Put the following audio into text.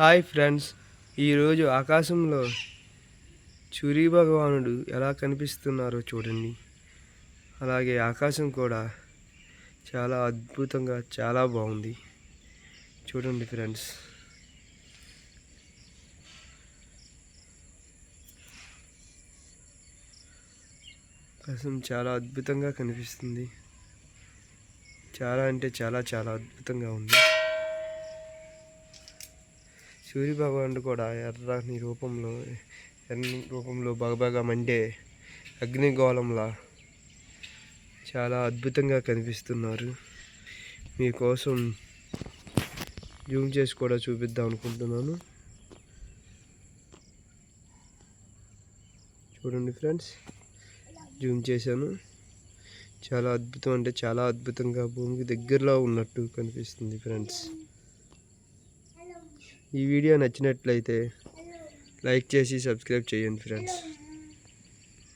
Hi friends ఈరోజు ఆకాశంలో సూర్య భగవానుడు ఎలా కనిపిస్తున్నారో చూడండి. అలాగే ఆకాశం కూడా చాలా అద్భుతంగా చాలా బాగుంది. చూడండి ఫ్రెండ్స్. ఆకాశం చాలా అద్భుతంగా కనిపిస్తుంది. చాలా అంటే చాలా చాలా అద్భుతంగా ఉంది. సూర్యభగవానుడు కూడా ఎర్రని రూపంలో ఎర్రని రూపంలో బాగా మండే అగ్నిగోళంలా చాలా అద్భుతంగా కనిపిస్తున్నారు. మీకోసం జూమ్ చేసి కూడా చూపిద్దాం అనుకుంటున్నాను. చూడండి ఫ్రెండ్స్ జూమ్ చేశాను. చాలా అద్భుతం అంటే చాలా అద్భుతంగా భూమికి దగ్గరలో ఉన్నట్టు కనిపిస్తుంది ఫ్రెండ్స్. ఈ వీడియో నచ్చినట్లయితే లైక్ చేసి సబ్స్క్రైబ్ చేయండి ఫ్రెండ్స్.